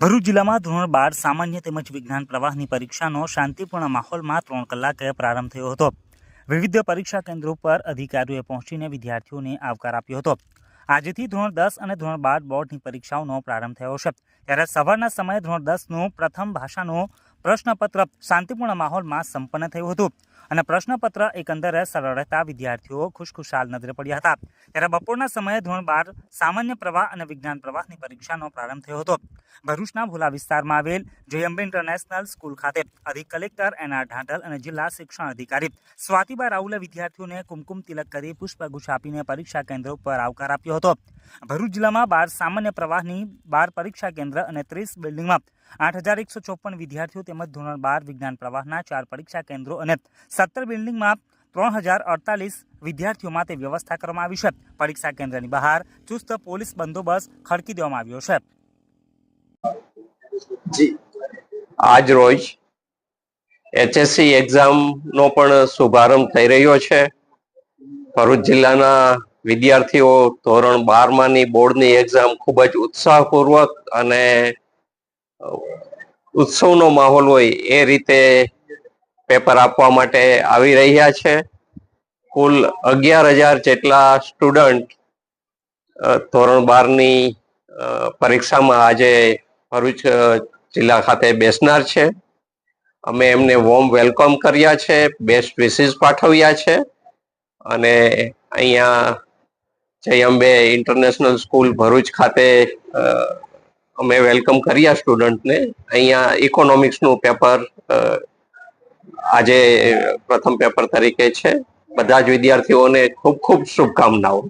ભરૂચ જિલ્લામાં ધોરણ બાર સામાન્ય તેમજ વિજ્ઞાન પ્રવાહની પરીક્ષાનો શાંતિપૂર્ણ માહોલમાં ત્રણ કલાકે પ્રારંભ થયો હતો. વિવિધ પરીક્ષા કેન્દ્રો પર અધિકારીઓએ પહોંચીને વિદ્યાર્થીઓને આવકાર આપ્યો હતો. આજથી ધોરણ દસ અને ધોરણ બાર બોર્ડની પરીક્ષાઓનો પ્રારંભ થયો છે. ત્યારે સવારના સમયે ધોરણ દસનું પ્રથમ ભાષાનું પ્રશ્નપત્ર શાંતિપૂર્ણ માહોલમાં સંપન્ન થયું હતું. અને પ્રશ્નપત્ર એકંદરે સરળ રહેતા વિદ્યાર્થીઓ ખુશખુશાલ નજરે પડ્યા હતા. ત્યારે બપોરના સમયે ધોરણ બાર સામાન્ય પ્રવાહ અને વિજ્ઞાન પ્રવાહની પરીક્ષાનો પ્રારંભ થયો હતો. ભરૂચના ભોલા વિસ્તારમાં આવેલ જયંબે ઇન્ટરનેશનલ સ્કૂલ ખાતે અધિક કલેક્ટર એન આર ઢાંઢલ અને જિલ્લા શિક્ષણ અધિકારી સ્વાતિબા રાઉલે વિદ્યાર્થીઓને કુમકુમ તિલક કરી પુષ્પગુચ્છ આપીને પરીક્ષા કેન્દ્ર ઉપર આવકાર આપ્યો હતો. ભરૂચ જિલ્લામાં બાર સામાન્ય પ્રવાહની બાર પરીક્ષા કેન્દ્ર અને ત્રીસ બિલ્ડિંગમાં આઠ હજાર એકસો ચોપન વિદ્યાર્થીઓ તેમજ ધોરણ બાર વિજ્ઞાન પ્રવાહના ચાર પરીક્ષા કેન્દ્રો અને સત્તર બિલ્ડિંગમાં ત્રણ હજાર અડતાલીસ વિદ્યાર્થીઓ માટે વ્યવસ્થા કરવામાં આવી છે. પરીક્ષા કેન્દ્રની બહાર ચુસ્ત પોલીસ બંદોબસ્ત ખડકી દેવામાં આવ્યો છે. આજ રોજ એચએસસી એક્ઝામનો પણ શુભારંભ થઈ રહ્યો છે. ભરૂચ જિલ્લાના વિદ્યાર્થીઓ ધોરણ બારમાની બોર્ડની એક્ઝામ ખૂબ જ ઉત્સાહપૂર્વક અને ઉત્સવનો માહોલ હોય એ રીતે પેપર આપવા માટે આવી રહ્યા છે. કુલ અગિયાર હજાર જેટલા સ્ટુડન્ટ ધોરણ બારની પરીક્ષામાં આજે ભરૂચ જિલ્લા ખાતે બેસનાર છે. અમે એમને વોર્મ વેલકમ કર્યા છે બેસ્ટ વિસીસ પાઠવ્યા છે. અને અહીંયા જય અંબે ઇન્ટરનેશનલ સ્કૂલ ભરૂચ ખાતે અમે વેલકમ કર્યા સ્ટુડન્ટને અહીંયા ઇકોનોમિક્સનું પેપર આજે પ્રથમ પેપર તરીકે છે. બધા જ વિદ્યાર્થીઓને ખૂબ ખૂબ શુભકામનાઓ.